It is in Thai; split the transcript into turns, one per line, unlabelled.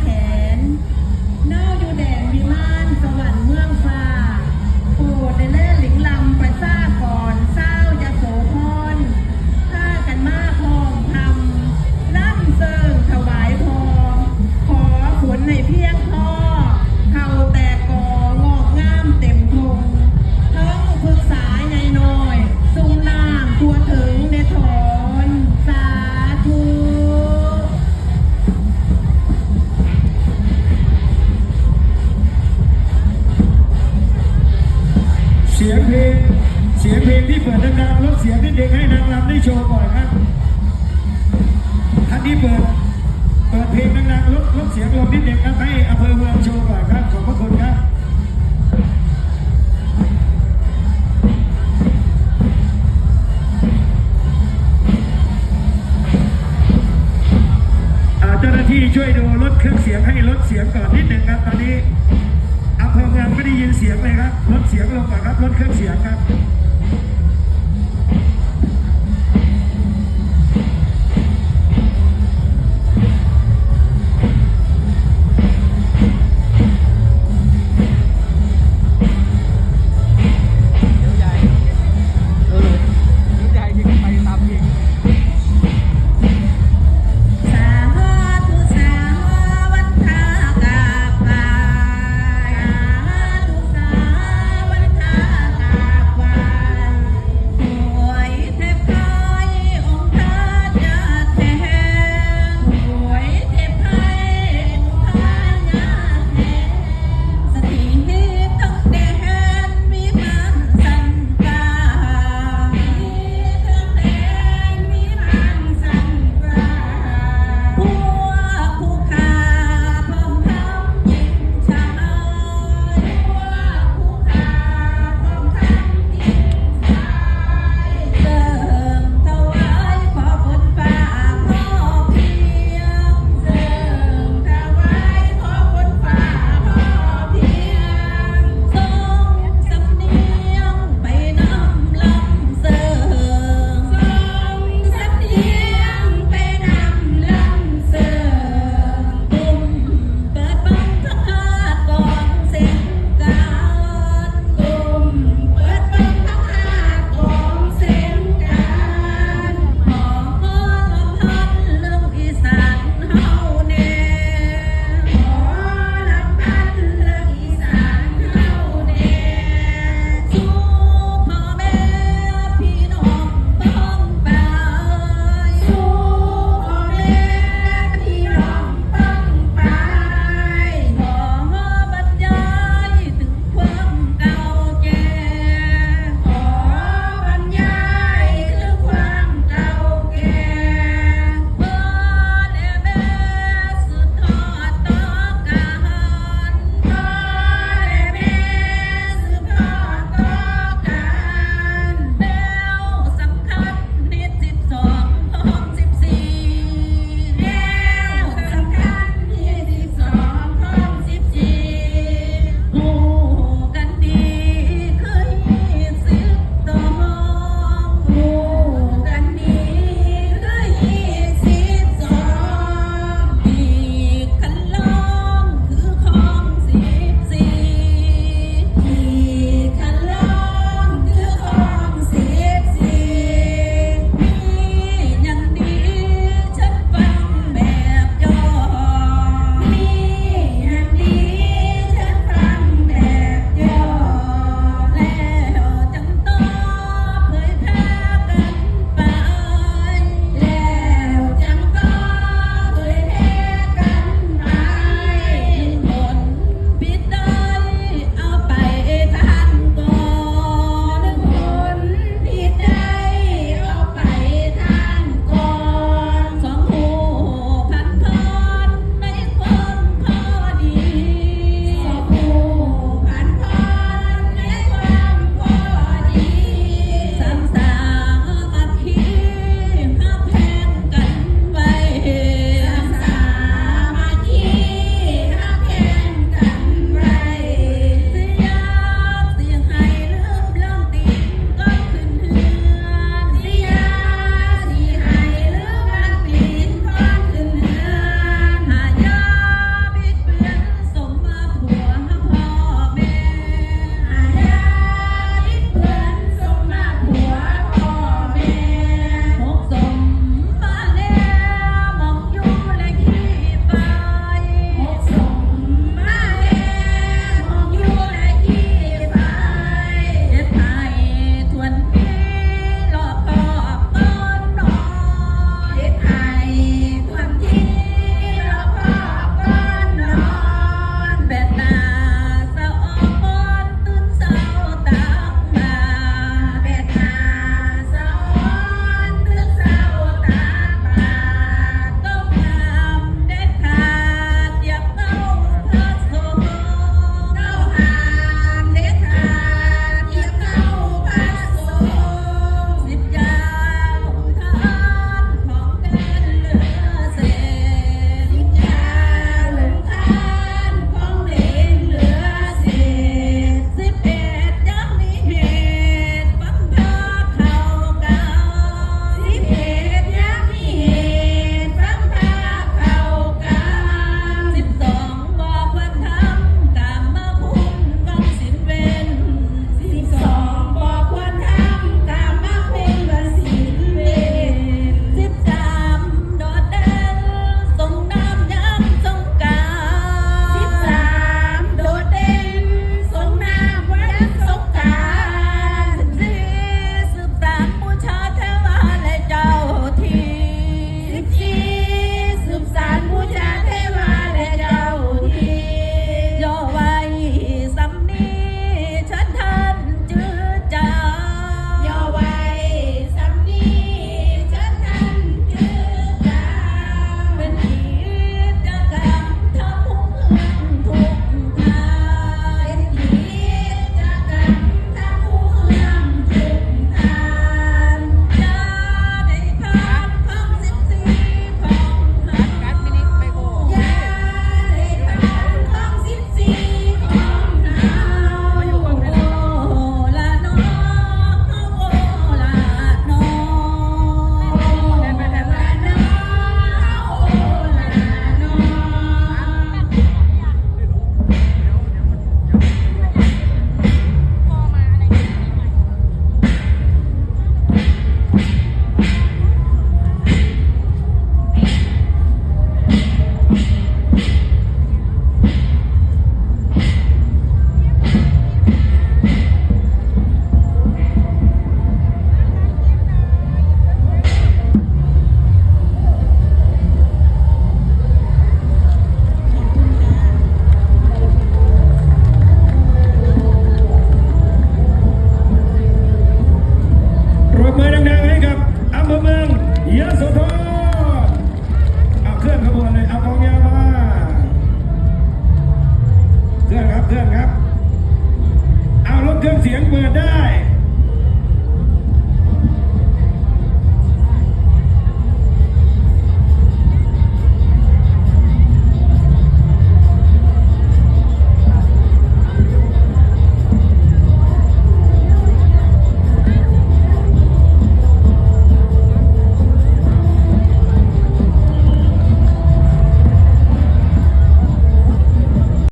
แขนเน่าอยู่แดนวิมานสวรรค์เมืองฟ้าปรดได้เล่หลิงลำปซากร้าจะโสพรข้ากันมาพองทำล่ำเซิงถวายพอขอผลในเพียงพอ
สียงเพลง เสียงเพลงที่เปิดดังๆลดเสียงนิดเด็กให้นางรำได้โชว์ก่อนครับท่านที่เปิด เปิดเพลงดังๆลดลดเสียงลงนิดเด็กครับให้อำเภอเมืองโชว์ก่อนครับ ขอบพระคุณครับ